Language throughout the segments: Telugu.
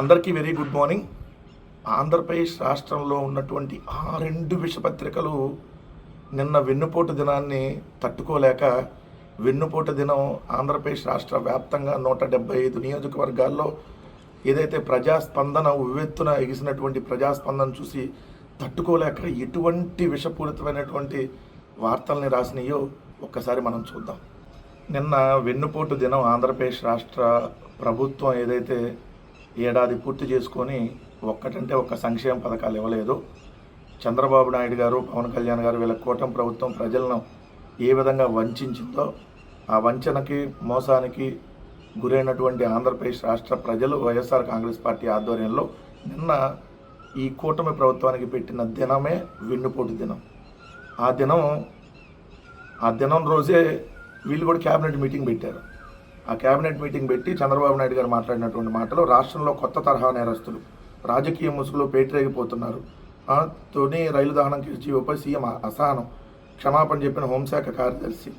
అందరికీ వెరీ గుడ్ మార్నింగ్. ఆంధ్రప్రదేశ్ రాష్ట్రంలో ఉన్నటువంటి ఆ రెండు విషపత్రికలు నిన్న వెన్నుపోటు దినాన్ని తట్టుకోలేక వెన్నుపోటు దినం ఆంధ్రప్రదేశ్ రాష్ట్ర వ్యాప్తంగా నూట డెబ్బై ఐదు నియోజకవర్గాల్లో ఏదైతే ప్రజాస్పందన ఉవ్వెత్తున ఎగిసినటువంటి ప్రజాస్పందన చూసి తట్టుకోలేక ఎటువంటి విషపూరితమైనటువంటి వార్తల్ని రాసినాయో ఒక్కసారి మనం చూద్దాం. నిన్న వెన్నుపోటు దినం ఆంధ్రప్రదేశ్ రాష్ట్ర ప్రభుత్వం ఏదైతే ఏడాది పూర్తి చేసుకొని ఒక్కటంటే ఒక్క సంక్షేమ పథకాలు ఇవ్వలేదు. చంద్రబాబు నాయుడు గారు పవన్ కళ్యాణ్ గారు వీళ్ళ కూటమి ప్రభుత్వం ప్రజలను ఏ విధంగా వంచిందో ఆ వంచనకి మోసానికి గురైనటువంటి ఆంధ్రప్రదేశ్ రాష్ట్ర ప్రజలు వైఎస్ఆర్ కాంగ్రెస్ పార్టీ ఆధ్వర్యంలో నిన్న ఈ కూటమి ప్రభుత్వానికి పెట్టిన దినమే వెన్నుపోటు దినం. ఆ దినం ఆ దినం రోజే వీళ్ళు కూడా క్యాబినెట్ మీటింగ్ పెట్టారు. ఆ కేబినెట్ మీటింగ్ పెట్టి చంద్రబాబు నాయుడు గారు మాట్లాడినటువంటి మాటలు రాష్ట్రంలో కొత్త తరహా నేరస్తులు రాజకీయ ముసుగులో పేటరేగిపోతున్నారు. ఆ, తొని రైలు దహనం జీవోపై సీఎం అసహనం క్షమాపణ చెప్పిన హోంశాఖ కార్యదర్శి.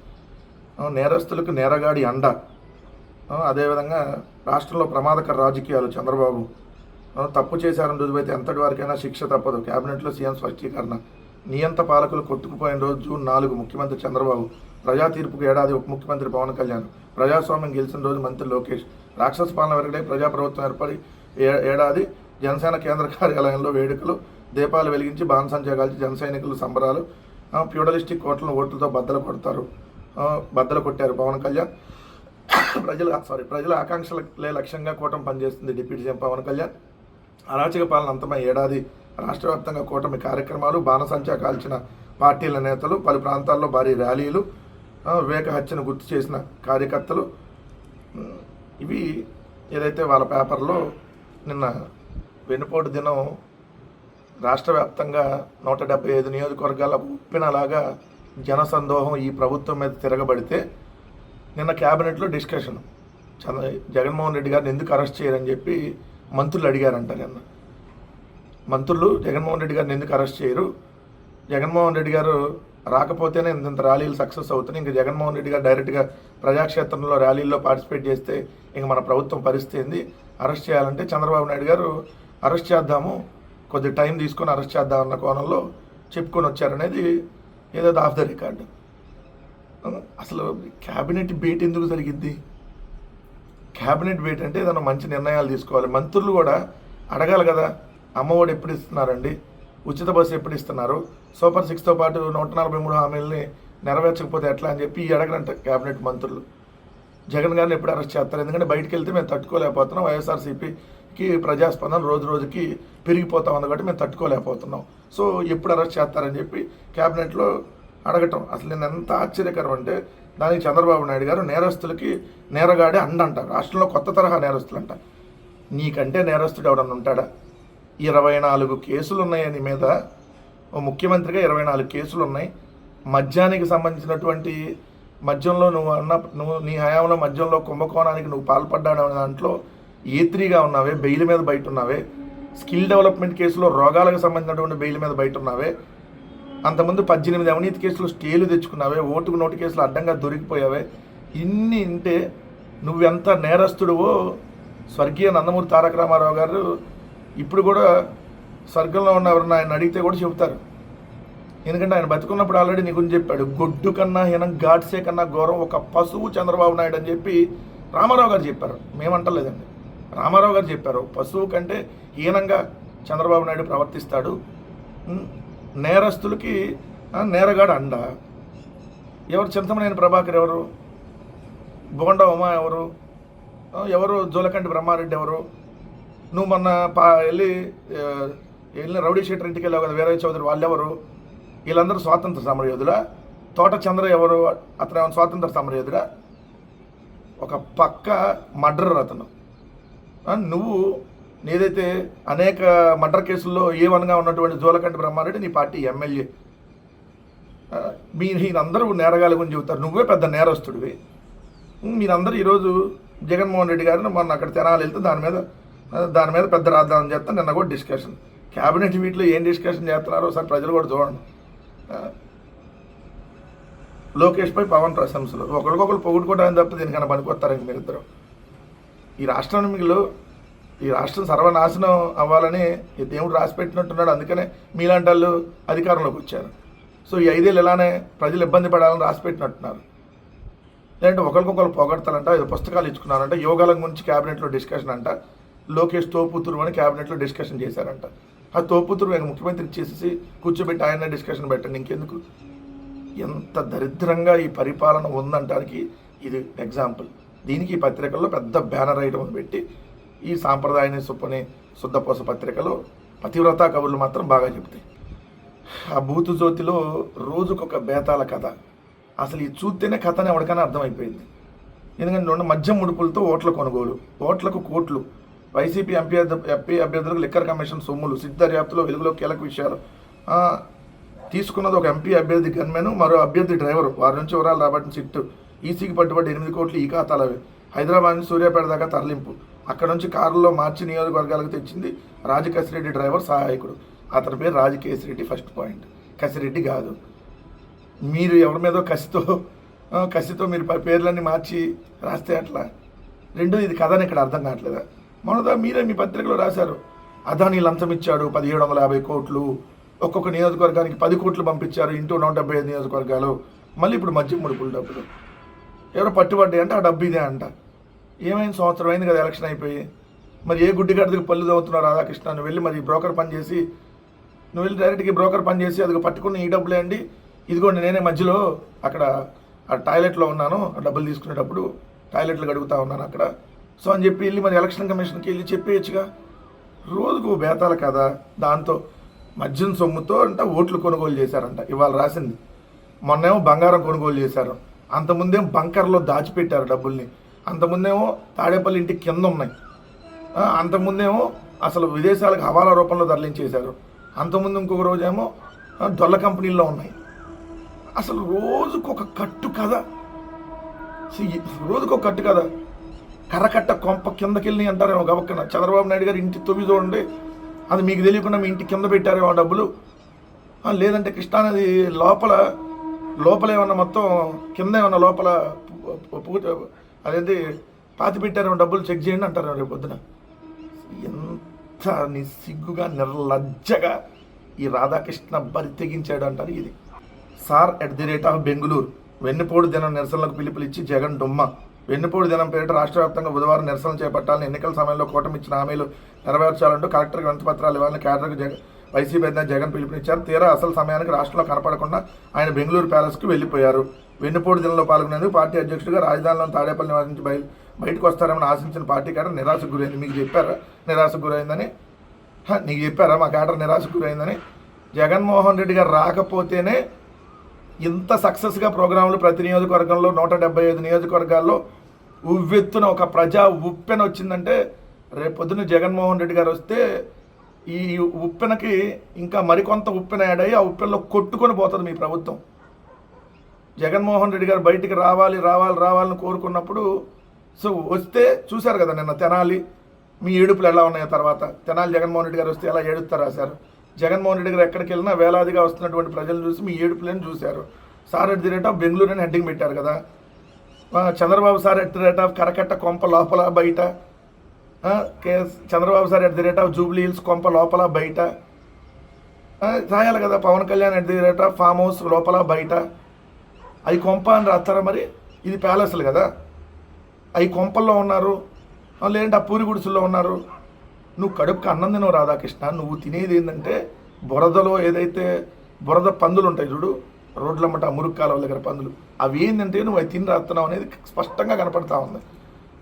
నేరస్తులకు నేరగాడి అండ. అదేవిధంగా రాష్ట్రంలో ప్రమాదకర రాజకీయాలు చంద్రబాబు. తప్పు చేశారని రుజువైతే ఎంతటి వరకైనా శిక్ష తప్పదు. కేబినెట్లో సీఎం స్పష్టీకరణ. నియంత పాలకులు కొట్టుకుపోయిన రోజు జూన్ నాలుగు ముఖ్యమంత్రి చంద్రబాబు ప్రజా తీర్పుకు ఏడాది ఉప ముఖ్యమంత్రి పవన్ కళ్యాణ్ ప్రజాస్వామ్యం గెలిచిన రోజు మంత్రి లోకేష్ రాక్షస పాలన వెరగడే ప్రజా ప్రభుత్వం ఏర్పడి ఏడాది జనసేన కేంద్ర కార్యాలయంలో వేడుకలు దీపాలు వెలిగించి బాణసంచా కాల్చి జన సైనికులు సంబరాలు ఫ్యూడలిస్టిక్ కోట్లను ఓట్లతో బద్దలు కొడతారు. బద్దలు కొట్టారు పవన్ కళ్యాణ్. ప్రజల సారీ ప్రజల ఆకాంక్షలే లక్ష్యంగా కూటమి పనిచేస్తుంది డిప్యూటీ సీఎం పవన్ కళ్యాణ్. అరాచక పాలన అంతమై ఏడాది రాష్ట్ర వ్యాప్తంగా కూటమి కార్యక్రమాలు బాణసంచా కాల్చిన పార్టీల నేతలు పలు ప్రాంతాల్లో భారీ ర్యాలీలు వివేక హత్యను గుర్తు చేసిన కార్యకర్తలు ఇవి ఏదైతే వాళ్ళ పేపర్లో నిన్న వెన్నుపోటు దినం రాష్ట్ర వ్యాప్తంగా నూట డెబ్బై ఐదు నియోజకవర్గాల ఉప్పినలాగా జనసందోహం ఈ ప్రభుత్వం మీద తిరగబడితే నిన్న క్యాబినెట్లో డిస్కషన్. చంద్ర జగన్మోహన్ రెడ్డి గారిని ఎందుకు అరెస్ట్ చేయరని చెప్పి మంత్రులు అడిగారంట నిన్న. మంత్రులు జగన్మోహన్ రెడ్డి గారిని ఎందుకు అరెస్ట్ చేయరు? జగన్మోహన్ రెడ్డి గారు రాకపోతేనే ఇంత ర్యాలీలు సక్సెస్ అవుతున్నాయి. ఇంకా జగన్మోహన్ రెడ్డి గారు డైరెక్ట్గా ప్రజాక్షేత్రంలో ర్యాలీల్లో పార్టిసిపేట్ చేస్తే ఇంక మన ప్రభుత్వం పరిస్థితి ఏంది? అరెస్ట్ చేయాలంటే చంద్రబాబు నాయుడు గారు అరెస్ట్ చేద్దాము కొద్ది టైం తీసుకొని అరెస్ట్ చేద్దాం అన్న కోణంలో చెప్పుకొని వచ్చారనేది ఏదో ఆఫ్ ద రికార్డ్. అసలు క్యాబినెట్ బేట్ ఎందుకు జరిగిద్ది క్యాబినెట్ బేట్ అంటే ఏదైనా మంచి నిర్ణయాలు తీసుకోవాలి. మంత్రులు కూడా అడగాలి కదా అమ్మఒడి ఎప్పుడు ఇస్తున్నారండి? ఉచిత బస్సు ఎప్పుడు ఇస్తున్నారు? సూపర్ సిక్స్తో పాటు నూట నలభై మూడు హామీలని నెరవేర్చకపోతే ఎట్లా అని చెప్పి ఈ అడగరంట క్యాబినెట్ మంత్రులు. జగన్ గారిని ఎప్పుడు అరెస్ట్ చేస్తారు? ఎందుకంటే బయటకు వెళ్తే మేము తట్టుకోలేకపోతున్నాం. వైఎస్ఆర్సీపీకి ప్రజాస్పందన రోజు రోజుకి పెరిగిపోతా ఉంది కాబట్టి మేము తట్టుకోలేకపోతున్నాం. సో ఎప్పుడు అరెస్ట్ చేస్తారని చెప్పి క్యాబినెట్లో అడగటం. అసలు నేను ఎంత ఆశ్చర్యకరం అంటే దానికి చంద్రబాబు నాయుడు గారు నేరస్తులకి నేరగాడే అండంట. రాష్ట్రంలో కొత్త తరహా నేరస్తులు అంట నీకంటే నేరస్తుడు ఎవడన్నా ఉంటాడా? ఇరవై నాలుగు కేసులు ఉన్నాయి మీద. ఓ ముఖ్యమంత్రిగా ఇరవై నాలుగు కేసులు ఉన్నాయి మద్యానికి సంబంధించినటువంటి మద్యంలో నువ్వు అన్న నువ్వు నీ హయాంలో మద్యంలో కుంభకోణానికి నువ్వు పాల్పడ్డాడు అనే దాంట్లో ఏ త్రీగా ఉన్నావే బెయిల్ మీద బయట ఉన్నావే స్కిల్ డెవలప్మెంట్ కేసులో రోగాలకు సంబంధించినటువంటి బెయిల్ మీద బయట ఉన్నావే అంతకుముందు పద్దెనిమిది అవినీతి కేసులు స్టేలు తెచ్చుకున్నావే ఓటుకు నోటు కేసులు అడ్డంగా దొరికిపోయావే. ఇన్ని ఉంటే నువ్వెంత నేరస్తుడువో? స్వర్గీయ నందమూరి తారక రామారావు గారు ఇప్పుడు కూడా స్వర్గంలో ఉన్న ఎవరన్నా ఆయన అడిగితే కూడా చెబుతారు. ఎందుకంటే ఆయన బతుకున్నప్పుడు ఆల్రెడీ నీ గురించి చెప్పాడు గొడ్డు కన్నా హీనం గాడ్సే కన్నా ఘోరం ఒక పశువు చంద్రబాబు నాయుడు అని చెప్పి రామారావు గారు చెప్పారు. మేమంటలేదండి. రామారావు గారు చెప్పారు పశువు కంటే హీనంగా చంద్రబాబు నాయుడు ప్రవర్తిస్తాడు. నేరస్తులకి నేరగాడు అండ. ఎవరు చింతమనేని ప్రభాకర్ ఎవరు? బోండా ఉమా ఎవరు? ఎవరు? జోలకంటి బ్రహ్మారెడ్డి ఎవరు? నువ్వు మొన్న పా వెళ్ళి వెళ్ళిన రౌడీ షీటర్ ఇంటికి వెళ్ళావు కదా వీరయ్య చౌదరి వాళ్ళెవరు? వీళ్ళందరూ స్వాతంత్ర సమరయోధులా తోట చంద్ర ఎవరు? అతను ఏమైనా స్వాతంత్ర సమరయోధుడా ఒక పక్క మర్డర్ అతను. నువ్వు నేదైతే అనేక మర్డర్ కేసుల్లో ఏ వన్గా ఉన్నటువంటి జోలకంటి బ్రహ్మారెడ్డి నీ పార్టీ ఎమ్మెల్యే. ఆ, మీ మీరందరూ నేరగాల గురించి చెబుతారు. నువ్వే పెద్ద నేరస్తుడివి. మీరందరూ ఈరోజు జగన్మోహన్ రెడ్డి గారిని మొన్న అక్కడ తెనాలి వెళ్తే దాని మీద దాని మీద పెద్ద రాద్దాం చేస్తాను నిన్న కూడా డిస్కషన్ క్యాబినెట్ వీటిలో ఏం డిస్కషన్ చేస్తున్నారో ఒకసారి ప్రజలు కూడా చూడండి. లోకేష్ లోకేష్పై పవన్ ప్రశంసలు. ఒకరికొకరు పొగుడుకోవడానికి తప్ప దీనికన్నా పనికొస్తారండి మీరిద్దరు. ఈ రాష్ట్రానికి ఈ రాష్ట్రం సర్వనాశనం అవ్వాలని ఈ దేవుడు రాసి పెట్టినట్టున్నాడు అందుకనే మీలాంటి వాళ్ళు అధికారంలోకి వచ్చారు. సో ఈ ఐదేళ్ళు ఇలానే ప్రజలు ఇబ్బంది పడాలని రాసిపెట్టినట్టున్నారు. లేదంటే ఒకరికొకరు పొగడతారంట పుస్తకాలు ఇచ్చుకున్నారంట యోగాల గురించి క్యాబినెట్లో డిస్కషన్ అంట. లోకేష్ తోపుతురు అని క్యాబినెట్లో డిస్కషన్ చేశారంట. ఆ తోపుతురు ఆయన ముఖ్యమంత్రి చేసేసి కూర్చోబెట్టి ఆయన డిస్కషన్ పెట్టండి ఇంకెందుకు? ఎంత దరిద్రంగా ఈ పరిపాలన ఉందంటానికి ఇది ఎగ్జాంపుల్. దీనికి ఈ పత్రికల్లో పెద్ద బ్యానర్ ఐటమ్ పెట్టి ఈ సాంప్రదాయాన్ని సుప్పని శుద్ధపోస పత్రికలో పతివ్రత కవులు మాత్రం బాగా చెప్తాయి. ఆ బూతు జ్యోతిలో రోజుకొక బేతాల కథ. అసలు ఈ చూస్తేనే కథని ఎవరికైనా అర్థమైపోయింది. ఎందుకంటే రెండు మద్యం ముడుపులతో ఓట్ల కొనుగోలు ఓట్లకు కోట్లు వైసీపీ ఎంపీ ఎంపీ అభ్యర్థులకు లిక్కర్ కమిషన్ సొమ్ములు సిద్ధ దర్యాప్తులో వెలుగులో కీలక విషయాలు. తీసుకున్నది ఒక ఎంపీ అభ్యర్థి గన్మెన్ మరో అభ్యర్థి డ్రైవర్. వారి నుంచి వివరాలు రాబట్టిన సిట్టు. ఈసీకి పట్టుబడి ఎనిమిది కోట్లు ఈ ఖాతాలవి. హైదరాబాద్ నుంచి సూర్యాపేట దాకా తరలింపు. అక్కడ నుంచి కారులో మార్చి నియోజకవర్గాలకు తెచ్చింది రాజకసిరెడ్డి డ్రైవర్ సహాయకుడు. అతని పేరు రాజకేశిరెడ్డి ఫస్ట్ పాయింట్. కసిరెడ్డి కాదు. మీరు ఎవరి మీదో కసితో కసితో మీరు పేర్లన్నీ మార్చి రాస్తే అట్లా? రెండు ఇది కథని ఇక్కడ అర్థం కావట్లేదా? మొన్నదా మీరే మీ పత్రికలో రాశారు. అదాని లంచం ఇచ్చాడు పదిహేడు వందల యాభై కోట్లు. ఒక్కొక్క నియోజకవర్గానికి పది కోట్లు పంపించారు ఇంటూ నూట డెబ్బై ఐదు నియోజకవర్గాలు. మళ్ళీ ఇప్పుడు మధ్య ముడుపులు డబ్బులు. ఎవరో పట్టుబడ్డాయి అంటే ఆ డబ్బు ఇదే అంట. ఏమైంది సంవత్సరం? అయింది కదా ఎలక్షన్ అయిపోయి. మరి ఏ గుడ్డిగడ్డకి పళ్ళు తవ్వుతున్నావు రాధాకృష్ణ? నువ్వు వెళ్ళి మరి బ్రోకర్ పని చేసి నువ్వు వెళ్ళి డైరెక్ట్గా బ్రోకర్ పని చేసి అది పట్టుకుని ఈ డబ్బులే అండి. ఇదిగోండి నేనే మధ్యలో అక్కడ ఆ టాయిలెట్లో ఉన్నాను. ఆ డబ్బులు తీసుకునేటప్పుడు టాయిలెట్లు గడుగుతా ఉన్నాను అక్కడ. సో అని చెప్పి వెళ్ళి మరి ఎలక్షన్ కమిషన్కి వెళ్ళి చెప్పేయచ్చుగా. రోజుకు బేతాల కదా దాంతో మద్యం సొమ్ముతో అంట ఓట్లు కొనుగోలు చేశారంట ఇవాళ రాసింది. మొన్నేమో బంగారం కొనుగోలు చేశారు. అంతముందేమో బంకర్లో దాచిపెట్టారు డబ్బుల్ని. అంతముందేమో తాడేపల్లి ఇంటి కింద ఉన్నాయి అంతకుముందేమో అసలు విదేశాలకు హవాలా రూపంలో తరలించేశారు. అంతకుముందు ఇంకొక రోజేమో ఆ, డొల్ల కంపెనీల్లో ఉన్నాయి. అసలు రోజుకొక కట్టు కథ. సి- రోజుకు ఒక కట్టు కదా కర్రకట్ట కొంప కిందకెళ్ళి అంటారేమో గబక్కన చంద్రబాబు నాయుడు గారు ఇంటి తొమ్మిది చూడండి. అది మీకు తెలియకుండా మీ ఇంటి కింద పెట్టారేమో ఆ డబ్బులు. లేదంటే కృష్ణానది లోపల లోపల ఏమన్నా మొత్తం కింద ఏమన్నా లోపల పూజ అదేంటి పాతి పెట్టారేమో డబ్బులు చెక్ చేయండి అంటారు రేపు పొద్దున? ఎంత నిస్సిగ్గుగా నిర్లజ్జగా ఈ రాధాకృష్ణ బరి తెగించాడు అంటారు ఇది. Sir at the rate of Bengaluru వెన్నుపోడు దినం నిరసనలకు పిలుపులిచ్చి జగన్ డుమ్మ. వెన్నుపోడు దినం పేరిట రాష్ట్ర వ్యాప్తంగా బుధవారం నిరసనలు చేపట్టాలని ఎన్నికల సమయంలో కూటమి ఇచ్చిన హామీలు నెరవేర్చాలంటూ కలెక్టర్ వినతిపత్రాలు ఇవ్వాలని కేడర్కు జగన్ వైసీపీ అధినేత జగన్ పిలుపునిచ్చారు. తీరా అసలు సమయానికి రాష్ట్రంలో కనపడకుండా ఆయన బెంగళూరు ప్యాలెస్కు వెళ్ళిపోయారు. వెన్నుపోటు దినంలో పాల్గొనేందుకు పార్టీ అధ్యక్షుడిగా రాజధానిలోని తాడేపల్లి నివాసం నుంచి బయలు బయటకు వస్తారని ఆశించిన పార్టీ కేటర్ నిరాశకు గురైంది. మీకు చెప్పారా? నిరాశకు గురైందని? నీకు చెప్పారా? మా కేటర్ నిరాశకు గురైందని? జగన్మోహన్ రెడ్డి గారు రాకపోతేనే ఇంత సక్సెస్గా ప్రోగ్రాంలు ప్రతి నియోజకవర్గంలో నూట డెబ్బై ఐదు నియోజకవర్గాల్లో ఉవ్వెత్తున ఒక ప్రజా ఉప్పెన వచ్చిందంటే రేపొద్దున జగన్మోహన్ రెడ్డి గారు వస్తే ఈ ఉప్పెనకి ఇంకా మరికొంత ఉప్పెన యాడ్ ఆ ఉప్పెనలో కొట్టుకొని పోతుంది మీ ప్రభుత్వం. జగన్మోహన్ రెడ్డి గారు బయటికి రావాలి రావాలి రావాలని కోరుకున్నప్పుడు సో వస్తే చూశారు కదా నిన్న తెనాలి మీ ఏడుపులు ఎలా ఉన్నాయో తర్వాత. తెనాలి జగన్మోహన్ రెడ్డి గారు వస్తే ఎలా ఏడుస్తారు రాశారు జగన్మోహన్ రెడ్డి గారు ఎక్కడికి వెళ్ళినా వేలాదిగా వస్తున్నటువంటి ప్రజలను చూసి మీ ఏడుపులను చూశారు. Sir at the rate of Bengaluru అని హెడ్డింగ్ పెట్టారు కదా. Chandrababu sir at the rate of Karakatta కొంప లోపల బయట. Chandrababu sir at the rate of Jubilee Hills కొంప లోపల బయట. రాయాలి కదా Pawan Kalyan at the rate of farm house లోపల బయట. అవి కొంప అని రాస్తారా మరి? ఇది ప్యాలెస్లు కదా. అవి కొంపల్లో ఉన్నారు. లేదంటే ఆ పూరి గుడిసెల్లో ఉన్నారు. నువ్వు కడుపుకి అన్నం తినవు రాధాకృష్ణ నువ్వు తినేది ఏంటంటే బురదలో ఏదైతే బురద పందులు ఉంటాయి చూడు రోడ్లమ్మట మురుగు కాలువల దగ్గర పందులు అవి ఏంటంటే నువ్వు అవి తిని రాస్తున్నావు అనేది స్పష్టంగా కనపడతా ఉంది.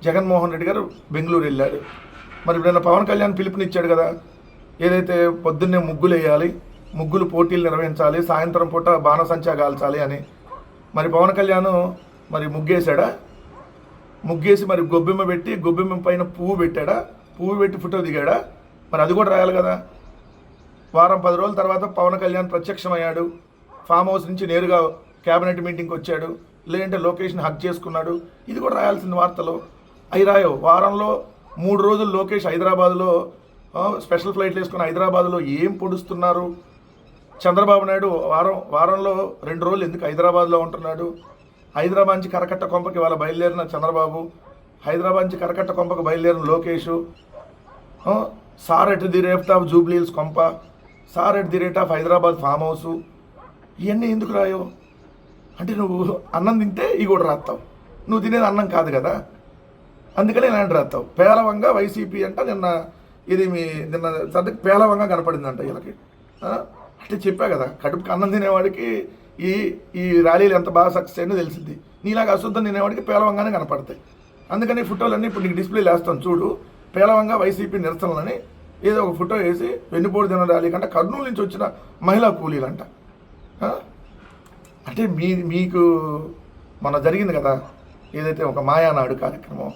జగన్మోహన్ రెడ్డి గారు బెంగళూరు వెళ్ళాడు. మరి ఇప్పుడు పవన్ కళ్యాణ్ పిలుపునిచ్చాడు కదా ఏదైతే పొద్దున్నే ముగ్గులు వేయాలి ముగ్గులు పోటీలు నిర్వహించాలి సాయంత్రం పూట బాణసంచా కాల్చాలి అని. మరి పవన్ కళ్యాణ్ మరి ముగ్గేశాడా? ముగ్గేసి మరి గొబ్బెమ్మ పెట్టి గొబ్బెమ్మ పైన పువ్వు పెట్టాడా? పువ్వు పెట్టి ఫోటో దిగాడా? మరి అది కూడా రాయాలి కదా. వారం పది రోజుల తర్వాత పవన్ కళ్యాణ్ ప్రత్యక్షమయ్యాడు. ఫామ్ హౌస్ నుంచి నేరుగా క్యాబినెట్ మీటింగ్కి వచ్చాడు. లేదంటే లొకేషన్ హక్ చేసుకున్నాడు. ఇది కూడా రాయాల్సిన వార్తలు. అవి రాయో వారంలో మూడు రోజులు లోకేష్ హైదరాబాద్లో స్పెషల్ ఫ్లైట్లు వేసుకుని హైదరాబాద్లో ఏం పొడుస్తున్నారు? చంద్రబాబు నాయుడు వారం వారంలో రెండు రోజులు ఎందుకు హైదరాబాద్లో ఉంటున్నాడు? హైదరాబాద్ నుంచి కరకట్ట కొంపకి వాళ్ళ బయలుదేరిన చంద్రబాబు హైదరాబాద్ నుంచి కరకట్ట కొంపకు బయలుదేరిన Lokesh sir at the rate of Jubilee Hills కొంప sir at the rate of Hyderabad farm house ఇవన్నీ ఎందుకు రాయవు అంటే నువ్వు అన్నం తింటే ఇవి కూడా రాస్తావు. నువ్వు తినేది అన్నం కాదు కదా. అందుకనే ఇలాంటి రాస్తావు. పేలవంగా వైసీపీ అంట నిన్న ఇది మీ నిన్న సర్ది పేలవంగా కనపడిందంట వీళ్ళకి. అంటే చెప్పా కదా కడుపుకి అన్నం తినేవాడికి ఈ ఈ ర్యాలీలు ఎంత బాగా సక్సెస్ అయిందో తెలిసింది. నీలాగా అశుద్ధం తినేవాడికి పేలవంగానే కనపడతాయి. అందుకని ఫోటోలన్నీ ఇప్పుడు నీకు డిస్ప్లే వేస్తాను చూడు పేలవంగా వైసీపీ నిరసనలని ఏదో ఒక ఫోటో వేసి వెన్నుపోటు దిన ర్యాలీ కంటే కర్నూలు నుంచి వచ్చిన మహిళా కూలీలంట. అంటే మీ మీకు మన జరిగింది కదా ఏదైతే ఒక మాయానాడు కార్యక్రమం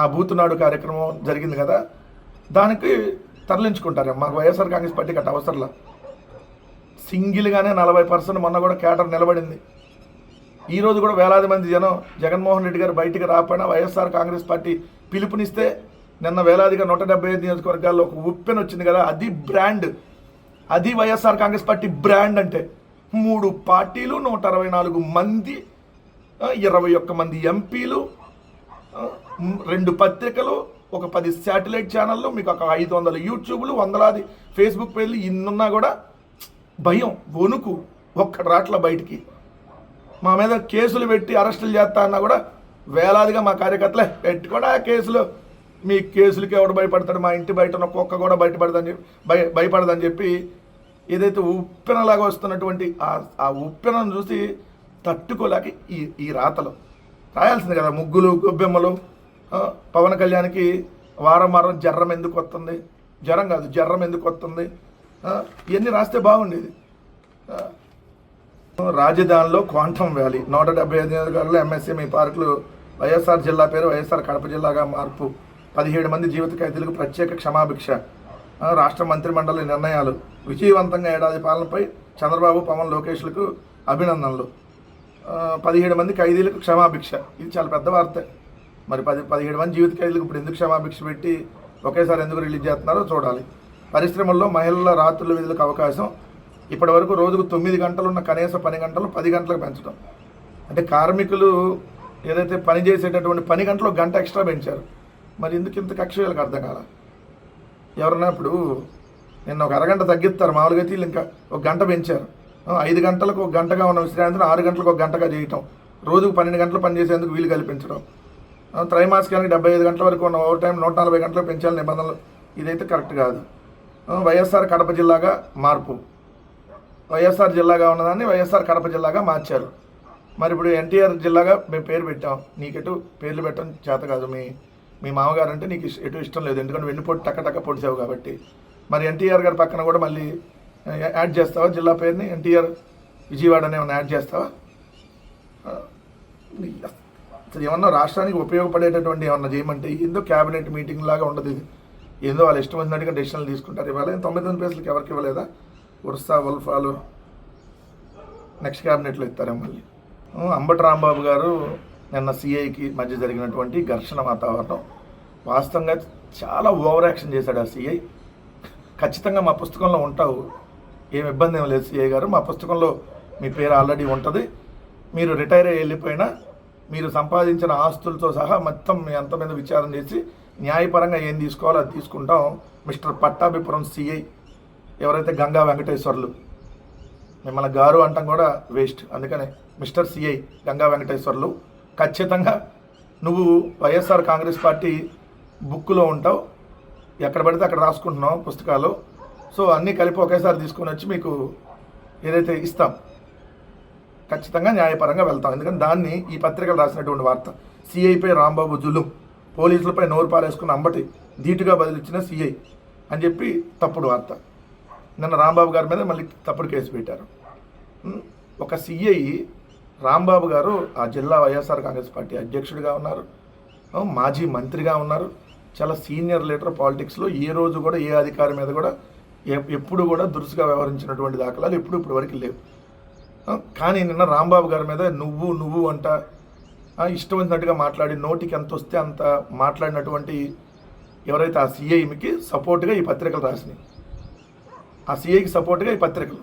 ఆ బూతునాడు కార్యక్రమం జరిగింది కదా దానికి తరలించుకుంటారు మాకు వైఎస్ఆర్ కాంగ్రెస్ పార్టీకి అట్ట అవసరంలా. సింగిల్గానే నలభై పర్సెంట్ మొన్న కూడా కేటర్ నిలబడింది. ఈరోజు కూడా వేలాది మంది జనం జగన్మోహన్ రెడ్డి గారు బయటికి రాకపోయినా వైఎస్ఆర్ కాంగ్రెస్ పార్టీ పిలుపునిస్తే నిన్న వేలాదిగా నూట డెబ్బై ఐదు నియోజకవర్గాల్లో ఒక ఉప్పెన వచ్చింది కదా అది బ్రాండ్. అది వైఎస్ఆర్ కాంగ్రెస్ పార్టీ బ్రాండ్ అంటే మూడు పార్టీలు నూట అరవై నాలుగు మంది ఇరవై ఒక్క మంది ఎంపీలు రెండు పత్రికలు ఒక పది శాటిలైట్ ఛానళ్ళు మీకు ఒక ఐదు వందల యూట్యూబ్లు వందలాది ఫేస్బుక్ పేర్లు ఇన్నున్నా కూడా భయం వణుకు ఒక్క రాట్ల బయటికి. మా మీద కేసులు పెట్టి అరెస్టులు చేస్తా అన్నా కూడా వేలాదిగా మా కార్యకర్తలే పెట్టుకోడా కేసులు. మీ కేసులకి ఎవడు భయపడతాడు? మా ఇంటి బయట ఉన్న కుక్క కూడా బయటపడదని చెప్పి భయ భయపడదని చెప్పి ఏదైతే ఉప్పెనలాగా వస్తున్నటువంటి ఆ ఆ ఉప్పెనను చూసి తట్టుకోలేక ఈ ఈ రాతలు. రాయాల్సింది కదా ముగ్గులు గొబ్బెమ్మలు. పవన్ కళ్యాణ్కి వారం వారం జర్రం ఎందుకు వస్తుంది? జ్వరం కాదు జర్రం ఎందుకు వస్తుంది? ఇవన్నీ రాస్తే బాగుండేది. రాజధానిలో క్వాంటమ్ వ్యాలీ. నూట డెబ్బై ఐదు నియోజకవర్గాల్లో ఎంఎస్ఎంఈ పార్కులు వైఎస్ఆర్ జిల్లా పేరు వైఎస్ఆర్ కడప జిల్లాగా మార్పు. పదిహేడు మంది జీవిత ఖైదీలకు ప్రత్యేక క్షమాభిక్ష. రాష్ట్ర మంత్రిమండలి నిర్ణయాలు. విజయవంతంగా ఏడాది పాలనపై చంద్రబాబు పవన్ లోకేష్లకు అభినందనలు. పదిహేడు మంది ఖైదీలకు క్షమాభిక్ష. ఇది చాలా పెద్ద వార్త. మరి పది పదిహేడు మంది జీవిత ఖైదీలకు ఇప్పుడు ఎందుకు క్షమాభిక్ష పెట్టి ఒకేసారి ఎందుకు రిలీజ్ చేస్తున్నారో చూడాలి. పరిశ్రమల్లో మహిళల రాత్రుల విధులకు అవకాశం ఇప్పటి వరకు రోజుకు తొమ్మిది గంటలు ఉన్న కనీస పని గంటలు పది గంటలకు పెంచడం అంటే కార్మికులు ఏదైతే పని చేసేటటువంటి పని గంటలు గంట ఎక్స్ట్రా పెంచారు. మరి ఎందుకు ఇంత కక్ష వీళ్ళకి అర్థం కాల? ఎవరన్నా ఇప్పుడు నిన్న ఒక అరగంట తగ్గిస్తారు మామూలుగా అయితే వీళ్ళు ఇంకా ఒక గంట పెంచారు. ఐదు గంటలకు ఒక గంటగా ఉన్న విశ్రాంతిని ఆరు గంటలకు ఒక గంటగా చేయటం. రోజుకు పన్నెండు గంటలు పనిచేసేందుకు వీలు కల్పించడం. త్రైమాసికానికి డెబ్బై ఐదు గంటల వరకు ఉన్న ఓవర్ టైం నూట నలభై గంటలకు పెంచాలి నిబంధనలు. ఇదైతే కరెక్ట్ కాదు. వైఎస్ఆర్ కడప జిల్లాగా మార్పు. వైఎస్ఆర్ జిల్లాగా ఉన్నదాన్ని వైఎస్ఆర్ కడప జిల్లాగా మార్చారు. మరి ఇప్పుడు ఎన్టీఆర్ జిల్లాగా మేము పేరు పెట్టాం. నీకెటు పేర్లు పెట్టడం చేత కాదు. మీ మీ మామగారు అంటే నీకు ఎటు ఇష్టం లేదు. ఎందుకంటే వెన్నుపోటు టక్క టక్క పొడిచావు కాబట్టి. మరి ఎన్టీఆర్ గారి పక్కన కూడా మళ్ళీ యాడ్ చేస్తావా జిల్లా పేరుని? ఎన్టీఆర్ విజయవాడ అని ఏమైనా యాడ్ చేస్తావా? అసలు ఏమన్నా రాష్ట్రానికి ఉపయోగపడేటటువంటి ఏమన్నా చేయమంటే ఏందో క్యాబినెట్ మీటింగ్ లాగా ఉండదు ఇది. ఏందో వాళ్ళు ఇష్టం వచ్చినట్టుగా డెసిషన్లు తీసుకుంటారు. ఇవాళ తొమ్మిది వందల పేసులకు ఎవరికి ఇవ్వలేదా? ఉర్సా వల్ఫాలు నెక్స్ట్ క్యాబినెట్లో ఇస్తారా మళ్ళీ. అంబటి రాంబాబు గారు నిన్న సిఐకి మధ్య జరిగినటువంటి ఘర్షణ వాతావరణం వాస్తవంగా చాలా ఓవర్ యాక్షన్ చేశాడు ఆ సిఐ. ఖచ్చితంగా మా పుస్తకంలో ఉంటావు. ఏం ఇబ్బంది ఏం లేదు సిఐ గారు. మా పుస్తకంలో మీ పేరు ఆల్రెడీ ఉంటుంది. మీరు రిటైర్ అయ్యి వెళ్ళిపోయినా మీరు సంపాదించిన ఆస్తులతో సహా మొత్తం మీ అంత మీద విచారం చేసి న్యాయపరంగా ఏం తీసుకోవాలో అది తీసుకుంటాం. మిస్టర్ పట్టాభిపురం సిఐ ఎవరైతే గంగా వెంకటేశ్వర్లు మిమ్మల్ని గారు అంటాం కూడా వేస్ట్. అందుకనే మిస్టర్ సిఐ గంగా వెంకటేశ్వర్లు ఖచ్చితంగా నువ్వు వైఎస్ఆర్ కాంగ్రెస్ పార్టీ బుక్లో ఉంటావు. ఎక్కడ పడితే అక్కడ రాసుకుంటున్నావు పుస్తకాలు. సో అన్నీ కలిపి ఒకేసారి తీసుకుని వచ్చి మీకు ఏదైతే ఇస్తాం ఖచ్చితంగా న్యాయపరంగా వెళ్తాం. ఎందుకంటే దాన్ని ఈ పత్రికలు రాసినటువంటి వార్త సిఐపై రాంబాబు జులుం పోలీసులపై నోరు పారేసుకున్న అంబటి ధీటుగా బదిలిచ్చిన సిఐ అని చెప్పి తప్పుడు వార్త. నిన్న రాంబాబు గారి మీద మళ్ళీ తప్పుడు కేసు పెట్టారు. ఒక సిఐ రాంబాబు గారు ఆ జిల్లా వైఎస్ఆర్ కాంగ్రెస్ పార్టీ అధ్యక్షుడిగా ఉన్నారు. మాజీ మంత్రిగా ఉన్నారు. చాలా సీనియర్ లీడర్ పాలిటిక్స్లో ఏ రోజు కూడా ఏ అధికారి మీద కూడా ఎప్పుడు కూడా దురుసుగా వ్యవహరించినటువంటి దాఖలాలు ఎప్పుడు ఇప్పుడు వరకు లేవు. కానీ నిన్న రాంబాబు గారి మీద నువ్వు నువ్వు అంట ఇష్టం వచ్చినట్టుగా మాట్లాడి నోటికి ఎంత వస్తే అంత మాట్లాడినటువంటి ఎవరైతే ఆ సిఐకి సపోర్ట్గా ఈ పత్రికలు రాసినాయి. ఆ సిఐకి సపోర్ట్గా ఈ పత్రికలు.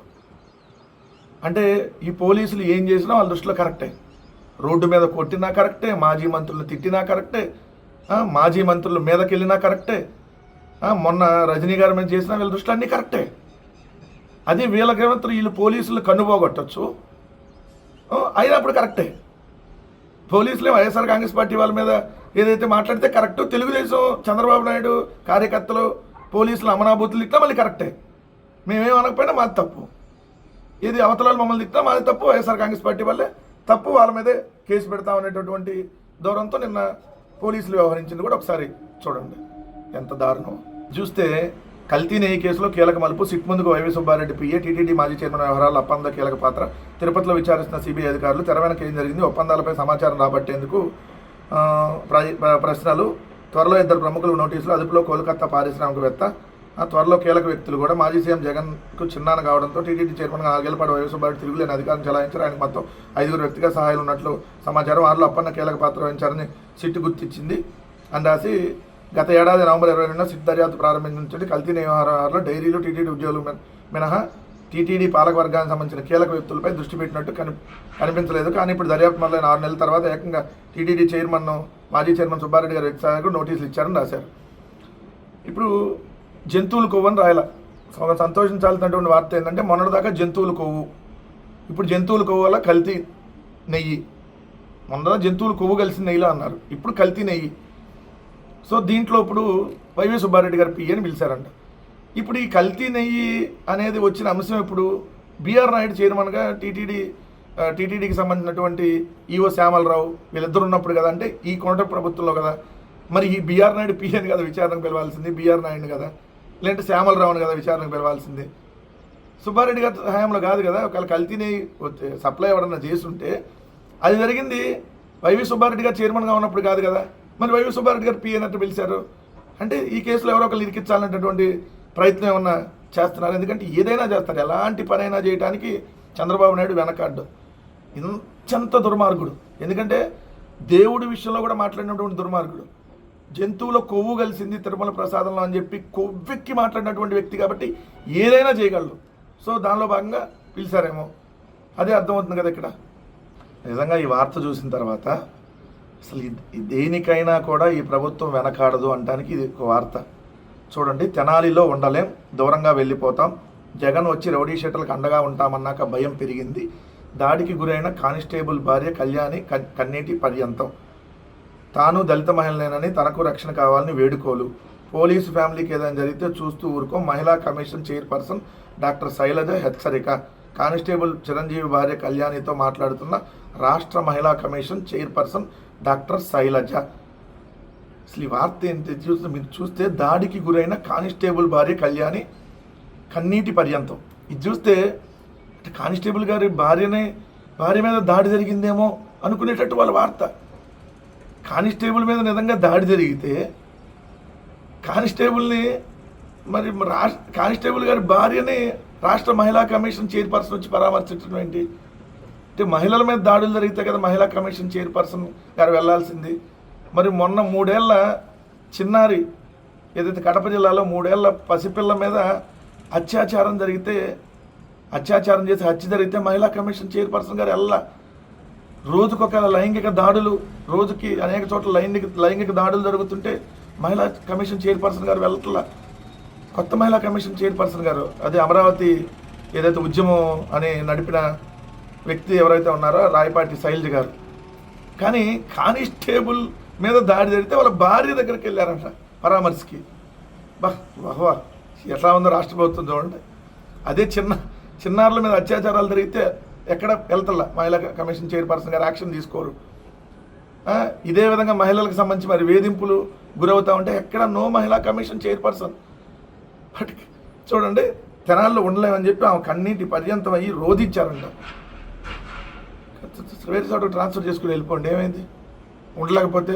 అంటే ఈ పోలీసులు ఏం చేసినా వాళ్ళ దృష్టిలో కరెక్టే. రోడ్డు మీద కొట్టినా కరెక్టే మాజీ మంత్రులు తిట్టినా కరెక్టే మాజీ మంత్రులు మీదకి వెళ్ళినా కరెక్టే మొన్న రజనీ గారి మీద చేసిన వీళ్ళ దృష్టిలో అన్నీ కరెక్టే. అది వీళ్ళకేమంటారు వీళ్ళు పోలీసులు కన్నుపోగొట్టచ్చు అయినప్పుడు కరెక్టే. పోలీసులే వైఎస్ఆర్ కాంగ్రెస్ పార్టీ వాళ్ళ మీద ఏదైతే మాట్లాడితే కరెక్ట్ తెలుగుదేశం చంద్రబాబు నాయుడు కార్యకర్తలు పోలీసులు అమనాభూతులు ఇట్లా మళ్ళీ కరెక్టే. మేమేం అనకపోయినా మాది తప్పు. ఇది అవతలాలు మమ్మల్ని తిట్టినా మాది తప్పు వైఎస్ఆర్ కాంగ్రెస్ పార్టీ వల్లే తప్పు వాళ్ళ మీదే కేసు పెడతామనేటటువంటి దూరంతో నిన్న పోలీసులు వ్యవహరించింది కూడా ఒకసారి చూడండి. ఎంత దారుణం. చూస్తే కల్తీ నెయ్యి కేసులో కీలక మలుపు సిట్ ముందుకు వైవి సుబ్బారెడ్డి పిఏ టీటీడీ మాజీ చైర్మన్ వ్యవహారాల ఒప్పంద కీలక పాత్ర. తిరుపతిలో విచారిస్తున్న సిబిఐ అధికారులు తెరవైన కేసు జరిగింది ఒప్పందాలపై సమాచారం రాబట్టేందుకు ప్ర- ప్రశ్నలు. త్వరలో ఇద్దరు ప్రముఖులు నోటీసులు అదుపులో కోల్కతా పారిశ్రామికవేత్త త్వరలో కీలక వ్యక్తులు కూడా మాజీ సీఎం జగన్కు చిన్నాన కావడంతో టీటీడీ చైర్మన్ నాగేలపాటి వైఎస్ఆర్ తిరుగులేని అధికారం చెలాయించారు. ఆయనకు మొత్తం ఐదుగురు వ్యక్తిగా సహాయాలు ఉన్నట్లు సమాచారం వారిలో అప్పన్న కీలక పాత్ర వహించారని సిట్టు గుర్తించింది. అని రాసి గత ఏడాది నవంబర్ ఇరవై రెండున సిట్ దర్యాప్తు ప్రారంభించి కల్తీ వ్యవహారాల్లో డైరీలు టీటీడీ ఉద్యోగులు మినహా టీటీడీ పాలకవర్గానికి సంబంధించిన కీలక వ్యక్తులపై దృష్టి పెట్టినట్టు కని కనిపించలేదు. కానీ ఇప్పుడు దర్యాప్తు మొదలైన ఆరు నెలల తర్వాత ఏకంగా టీటీడీ చైర్మన్ మాజీ చైర్మన్ సుబ్బారెడ్డి గారి వ్యక్తి నోటీసులు ఇచ్చారని రాశారు. ఇప్పుడు జంతువులు కొవ్వు అని రాయాల. సో సంతోషించాల్సినటువంటి వార్త ఏంటంటే మొన్నటిదాకా జంతువులు కొవ్వు. ఇప్పుడు జంతువుల కొవ్వు వల్ల కల్తీ నెయ్యి. మొన్న జంతువులు కొవ్వు కలిసిన నెయ్యిలో అన్నారు. ఇప్పుడు కల్తీ నెయ్యి. సో దీంట్లో ఇప్పుడు వైవి సుబ్బారెడ్డి గారు పి అని పిలిచారంట. ఇప్పుడు ఈ కల్తీ నెయ్యి అనేది వచ్చిన అంశం ఇప్పుడు బీఆర్ నాయుడు చైర్మన్గా టీటీడీ టీటీడీకి సంబంధించినటువంటి ఈఓ శ్యామలరావు వీళ్ళిద్దరు ఉన్నప్పుడు కదా అంటే ఈ కోట ప్రభుత్వంలో కదా. మరి ఈ బీఆర్ నాయుడు పిఎన్ కదా విచారణకు పిలవాల్సింది బీఆర్ నాయుడు కదా. లేదంటే శ్యామలరావును కదా విచారణకు పిలవాల్సిందే. సుబ్బారెడ్డి గారి సహాయంలో కాదు కదా ఒకవేళ కల్తీని సప్లై ఎవరన్నా చేస్తుంటే అది జరిగింది. వైవి సుబ్బారెడ్డి గారు చైర్మన్గా ఉన్నప్పుడు కాదు కదా. మరి వైవి సుబ్బారెడ్డి గారు పి అన్నట్టు పిలిచారు. అంటే ఈ కేసులో ఎవరో ఒకరు ఇరికించాలనేటటువంటి ప్రయత్నం ఏమన్నా చేస్తున్నారు? ఎందుకంటే ఏదైనా చేస్తారు. ఎలాంటి పనైనా చేయడానికి చంద్రబాబు నాయుడు వెనకాడ్డు. ఇంత దుర్మార్గుడు. ఎందుకంటే దేవుడి విషయంలో కూడా మాట్లాడినటువంటి దుర్మార్గుడు. జంతువుల కొవ్వు కలిసింది తిరుమల ప్రసాదంలో అని చెప్పి కొవ్వెక్కి మాట్లాడినటువంటి వ్యక్తి కాబట్టి ఏదైనా చేయగలడు సో దానిలో భాగంగా పిలిచారేమో. అదే అర్థమవుతుంది కదా ఇక్కడ. నిజంగా ఈ వార్త చూసిన తర్వాత అసలు దేనికైనా కూడా ఈ ప్రభుత్వం వెనకాడదు అంటానికి ఇది ఒక వార్త. చూడండి తెనాలిలో ఉండలేం దూరంగా వెళ్ళిపోతాం. జగన్ వచ్చి రౌడీ షెటర్లకు అండగా ఉంటామన్నాక భయం పెరిగింది. దాడికి గురైన కానిస్టేబుల్ భార్య కళ్యాణి కన్నీటి పర్యంతం. తాను దళిత మహిళనేనని తనకు రక్షణ కావాలని వేడుకోలు. పోలీసు ఫ్యామిలీకి ఏదైనా జరిగితే చూస్తూ ఊరుకో. మహిళా కమిషన్ చైర్పర్సన్ డాక్టర్ శైలజ హెచ్చరిక. కానిస్టేబుల్ చిరంజీవి భార్య కళ్యాణితో మాట్లాడుతున్న రాష్ట్ర మహిళా కమిషన్ చైర్పర్సన్ డాక్టర్ శైలజ. అసలు ఈ వార్త ఏంటి? చూస్తే మీరు చూస్తే దాడికి గురైన కానిస్టేబుల్ భార్య కళ్యాణి కన్నీటి పర్యంతం. ఇది చూస్తే అంటే కానిస్టేబుల్ గారి భార్యనే భార్య మీద దాడి జరిగిందేమో అనుకునేటట్టు వాళ్ళ వార్త. కానిస్టేబుల్ మీద నిజంగా దాడి జరిగితే కానిస్టేబుల్ని మరి రాష్ట్ర కానిస్టేబుల్ గారి భార్యని రాష్ట్ర మహిళా కమిషన్ చైర్పర్సన్ వచ్చి పరామర్శించడం ఏంటి? అంటే మహిళల మీద దాడులు జరిగితే కదా మహిళా కమిషన్ చైర్పర్సన్ గారు వెళ్ళాల్సింది మరి మొన్న మూడేళ్ళ చిన్నారి ఏదైతే కడప జిల్లాలో మూడేళ్ళ పసిపిల్ల మీద అత్యాచారం జరిగితే అత్యాచారం చేసి హత్య జరిగితే మహిళా కమిషన్ చైర్పర్సన్ గారు వెళ్ళా రోజుకొక లైంగిక దాడులు రోజుకి అనేక చోట్ల లైంగిక లైంగిక దాడులు జరుగుతుంటే మహిళా కమిషన్ చైర్పర్సన్ గారు వెళ్ళట్లా. కొత్త మహిళా కమిషన్ చైర్పర్సన్ గారు అదే అమరావతి ఏదైతే ఉద్యమం అని నడిపిన వ్యక్తి ఎవరైతే ఉన్నారో రాయపాటి శైలజ గారు. కానీ కానిస్టేబుల్ మీద దాడి జరిగితే వాళ్ళ భార్య దగ్గరికి వెళ్ళారంట పరామర్శకి. బా వహవా ఎట్లా ఉందో రాష్ట్ర ప్రభుత్వం చూడండి. అదే చిన్న చిన్నారుల మీద అత్యాచారాలు జరిగితే ఎక్కడ వెళ్తల్లా మహిళా కమిషన్ చైర్పర్సన్ గారు యాక్షన్ తీసుకోరు. ఇదే విధంగా మహిళలకు సంబంధించి మరి వేధింపులు గురవుతా ఉంటే ఎక్కడ నో మహిళా కమిషన్ చైర్పర్సన్? బట్ చూడండి తెనాల్లో ఉండలేమని చెప్పి ఆమె కన్నీటి పర్యంతం అయ్యి రోధించారంట. వేరే చోట ట్రాన్స్ఫర్ చేసుకుని వెళ్ళిపోండి ఏమైంది? ఉండలేకపోతే?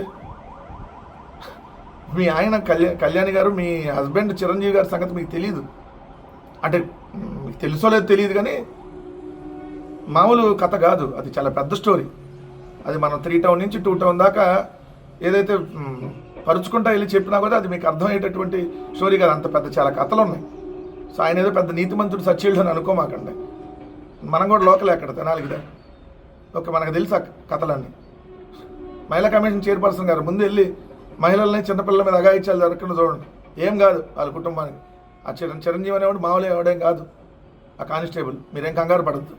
మీ ఆయన కళ్యాణ్ కళ్యాణి గారు మీ హస్బెండ్ చిరంజీవి గారి సంగతి మీకు తెలియదు అంటే మీకు తెలుసో లేదో తెలియదు కానీ మామూలు కథ కాదు. అది చాలా పెద్ద స్టోరీ. అది మనం త్రీ టౌన్ నుంచి టూ టౌన్ దాకా ఏదైతే పరుచుకుంటా వెళ్ళి చెప్పినా కూడా అది మీకు అర్థమయ్యేటటువంటి స్టోరీ కాదు. అంత పెద్ద చాలా కథలు ఉన్నాయి సో ఆయన ఏదో పెద్ద నీతిమంతుడు సచ్చీళ్ళు అని అనుకోమాకండి. మనం కూడా లోకలే అక్కడ తెనాలిగిదా ఓకే మనకు తెలుసు ఆ కథలన్నీ. మహిళా కమిషన్ చైర్పర్సన్ గారు ముందు వెళ్ళి మహిళల్ని చిన్నపిల్లల మీద అగాయిత్యాలు జరగకుండా చూడండి. ఏం కాదు వాళ్ళ కుటుంబానికి. ఆ చిరం చిరంజీవి అనేవాడు మామూలు ఎవడేం కాదు. ఆ కానిస్టేబుల్. మీరేం కంగారు పడద్దు.